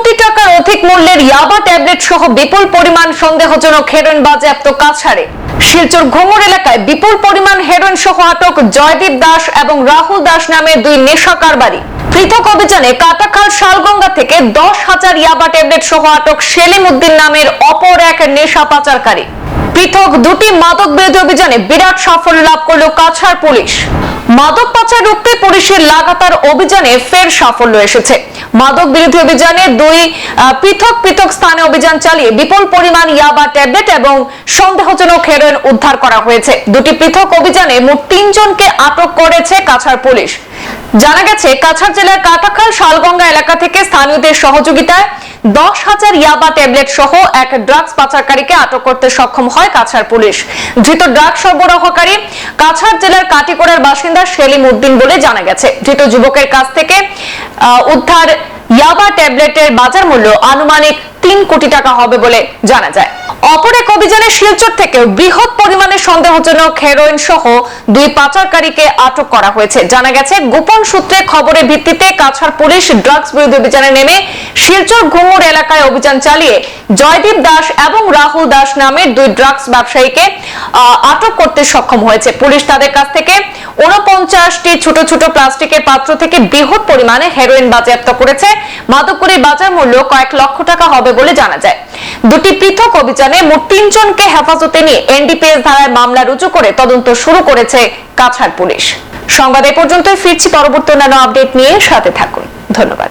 কোটি টাকার অধিক মূল্যের ইয়াবা ট্যাবলেট সহ বিপুল পরিমাণ সন্দেহজনক হেরোইন বাজেয়াপ্ত কাছাড়ে শিলচর ঘুঙুর এলাকায় বিপুল পরিমাণ হেরোইন সহ আটক জয়দীপ দাস এবং রাহুল দাস নামে দুই নেশা কারবারি। পৃথক অভিযানে কাটাখাল শালগঙ্গা থেকে দশ হাজার ইয়াবা ট্যাবলেট সহ আটক সেলিম উদ্দিন নামের অপর এক নেশা পাচারকারী। পৃথক দুটি মাদক বিরোধী অভিযানে বিরাট সাফল্য লাভ করল কাছাড় পুলিশ। মাদক পাচার রুখতে পুলিশের লাগাতার অভিযানে ফের সাফল্য এসেছে। মাদক বিরোধী অভিযানে দুই পৃথক পৃথক স্থানে অভিযান চালিয়ে বিপুল পরিমাণ ইয়াবা ট্যাবলেট এবং সন্দেহজনক হেরোইন উদ্ধার করা হয়েছে। দুটি পৃথক অভিযানে মোট তিনজনকে আটক করেছে কাছাড় পুলিশ। জানা গেছে, কাছাড় জেলার কাটাখাল শালগঙ্গা এলাকা থেকে স্থানীয়দের সহযোগিতায় দশ হাজার ইয়াবা ট্যাবলেট সহ এক ড্রাগস পাচারকারীকে আটক করতে সক্ষম হয় কাছাড় পুলিশ। ধৃত ড্রাগ সরবরাহকারী কাছাড় জেলার কাটিকোড়ার বাসিন্দা সেলিম উদ্দিন বলে জানা গেছে। ধৃত যুবকের কাছ থেকে উদ্ধার ইয়াবা ট্যাবলেটের বাজার মূল্য আনুমানিক তিন কোটি টাকা হবে বলে জানা যায়। অপর এক অভিযানে শিলচর থেকেও বৃহৎ পরিমাণে সন্দেহজনক হেরোইন সহ দুই পাচারকারীকে আটক করা হয়েছে। জানা গেছে, গোপন সূত্রে খবরের ভিত্তিতে কাছাড় পুলিশ ড্রাগস বিরোধী অভিযানে নেমে শিলচর ঘুঙুর এলাকায় অভিযান চালিয়ে জয়দীপ দাস এবং রাহুল দাস নামের দুই ড্রাগস ব্যবসায়ীকে আটক করতে সক্ষম হয়েছে। পুলিশ তাদের কাছ থেকে উনপঞ্চাশটি ছোট ছোট প্লাস্টিকের পাত্র থেকে বৃহৎ পরিমাণে হেরোইন বাজেয়াপ্ত করেছে। মাদকপুরের বাজার মূল্য কয়েক লক্ষ টাকা হবে বলে জানা যায়। দুটি পৃথক অভিযানে মোট তিনজনকে হেফাজতে নিয়ে এনডিপিএস ধারায় মামলা রুজু করে তদন্ত শুরু করেছে কাছাড় পুলিশ। সংবাদ এ পর্যন্ত ফিরছি পরবর্তী অন্যান্য আপডেট নিয়ে সাথে থাকুন। ধন্যবাদ।